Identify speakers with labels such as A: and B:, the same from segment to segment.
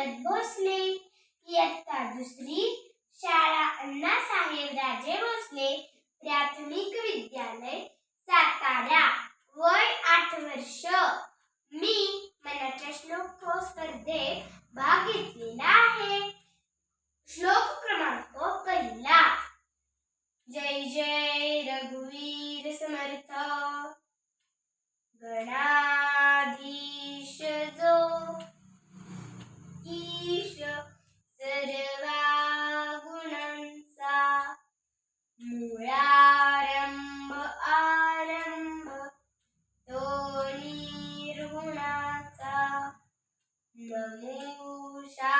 A: शरद भोसले. इयत्ता दुसरी शाळा अण्णासाहेब राजे भोसले. प्राथमिक विद्यालय सातारा. वय आठ वर्ष. मी मनाच्या श्लोक स्पर्धेत भाग घेतलेला आहे. सर्वा गुणांचा मूळारंभ आरंभ तो निर्गुणाचा नमोषा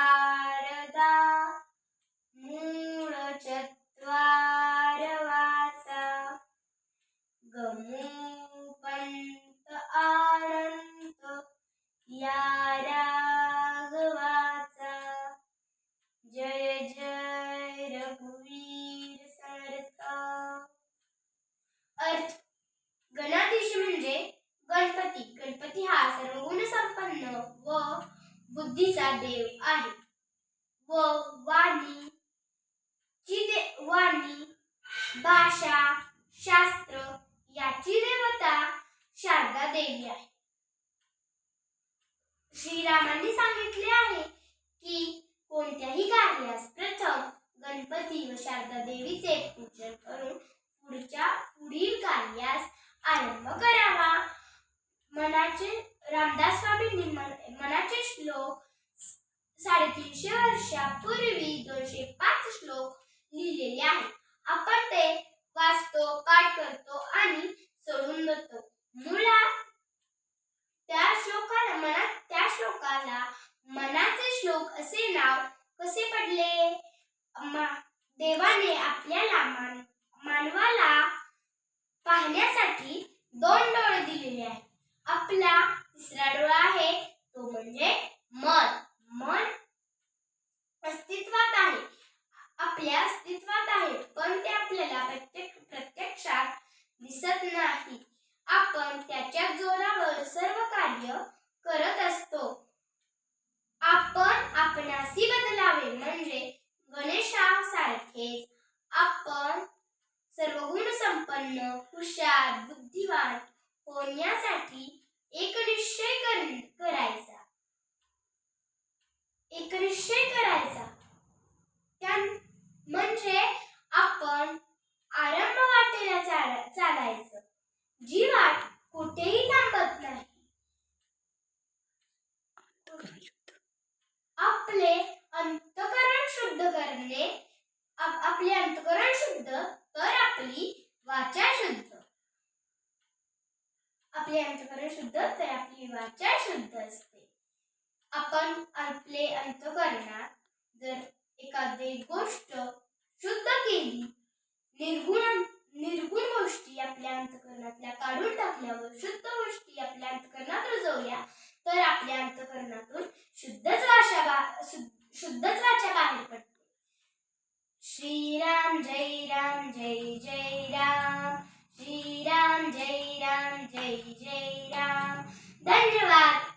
A: बुद्धीचा देव आहे. व वाणी ची दे वाणी भाषा शास्त्र याची देवता शारदा देवी आहे. श्रीरामांनी सांगितले आहे की कोणत्याही कार्यास प्रथम गणपती व शारदा देवीचे पूजन करून पुढच्या पुढील कार्यास आरंभ करावा. मनाचे रामदास स्वामींनी मन- मनाचे श्लोक साडेतीनशे पूर्वी दोनशे पाच श्लोक लिहिलेले आहेत. आपण ते वाचतो पाठ करतो आणि सोडून देतो. मुळात त्या श्लोकाला मनात त्या श्लोकाला मनाचे श्लोक असे नाव कसे पडले? देवाने आपल्याला मान मानवाला पाहण्यासाठी दोन डोळे दिलेले आहेत. आपला तिसरा डोळा आहे तो म्हणजे मन मन अस्तित्वात आहे आपल्या अस्तित्वात आहे पण ते आपल्याला प्रत्येक प्रत्यक्षात दिसत नाही. आपण त्याच्या जोरावर सर्व कार्य करत असतो. आपण आपणासी बदलावे म्हणजे गणेशासारखेच. आपण सर्व गुण संपन्न हुशार बुद्धिवान होण्यासाठी एक निश्चय करायचा. एक निश्चय करायचा त्या म्हणजे आपण आरंभ वाटेला चाल- चालायचं जी वाट कुठेही थांबत नाही आपले अंतकरण शुद्ध करणे आपले अंतकरण शुद्ध तर आपली वाचा शुद्ध आपले अंतकरण शुद्ध तर आपली वाचा शुद्ध असते. आपण आपले अंतकरणात जर एखादी गोष्ट शुद्ध केली निर्गुण निर्गुण गोष्टी आपल्या अंतकरणातल्या काढून टाकल्यावर शुद्ध गोष्टी आपल्या अंतकरणात रुजवल्या तर आपल्या अंतकरणातून शुद्धच वाशा बा- शुद्धच वाचा बाहेर पडते श्रीराम जय राम जय जय राम श्रीराम जय राम जय जय राम धन्यवाद